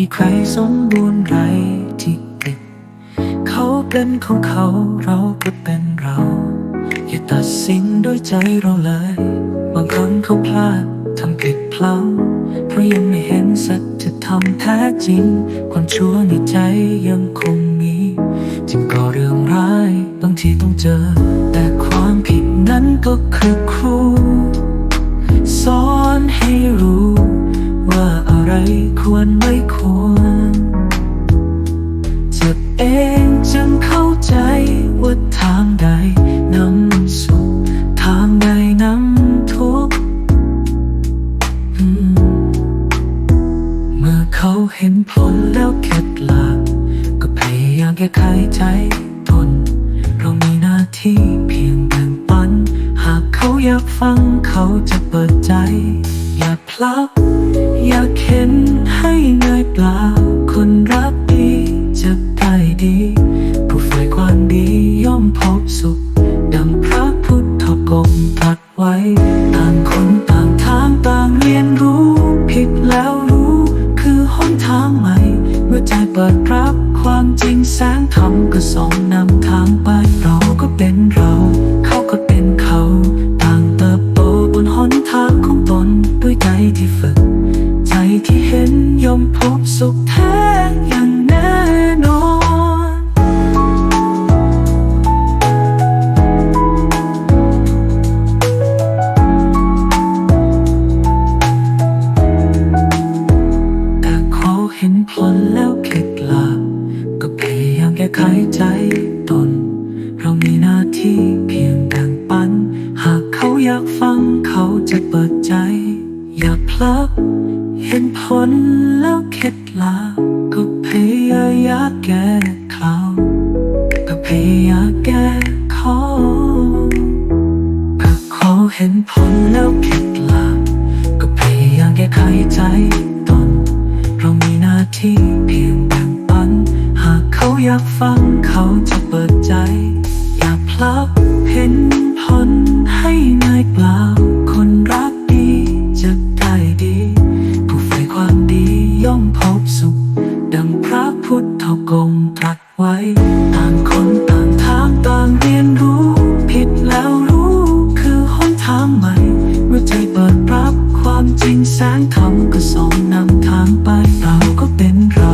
มีใครสมบูรณ์ไรที่ติดเขาเป็นของเขาเราก็เป็นเรา อย่าตัดสินด้วยใจเราเลย บางคนเขาพลาดทำผิดพลั้งเพราะยังไม่เห็นสัจธรรมแท้จริง ความชั่วในใจยังคงมีจึงก่อเรื่องร้ายบางทีต้องเจอ แต่ความผิดนั้นก็คือ เห็นผลแล้วเข็ดหลาบก็พยายามแก้ไขใจตน เรามีหน้าที่เพียงแบ่งปัน หากเขาอยากฟังเขาจะเปิดใจ อย่าพลักอยากเห็นให้เหนื่อยเปล่า คนรักดีจะได้ดี ผู้ฝ่ายความดีย่อมพบสุข ดังพระพุทธกงตรัดไว้ แก้ไขใจตน เรามีหน้าที่เพียงแบ่งปัน หากเขาอยากฟังเขาจะเปิดใจ อย่าพลักเห็นผลแล้วเข็ดลาบก็พยายามแก้เขาก็พยายามแก้เขาก็เขาเห็นผลแล้วเข็ดลาบก็พยายามแก้ไขใจ พลับเห็นผลให้นายกล่าวคนรักดีจะได้ดี ผู้ใฝ่ความดีย่อมพบสุข ดังพระพุทธกงตรัสไว้ ต่างคนต่างทางต่างเรียนรู้ ผิดแล้วรู้คือหนทางใหม่ เมื่อใจเปิดรับความจริงแสงธรรมก็ส่องนำทางไปเราก็เป็นเรา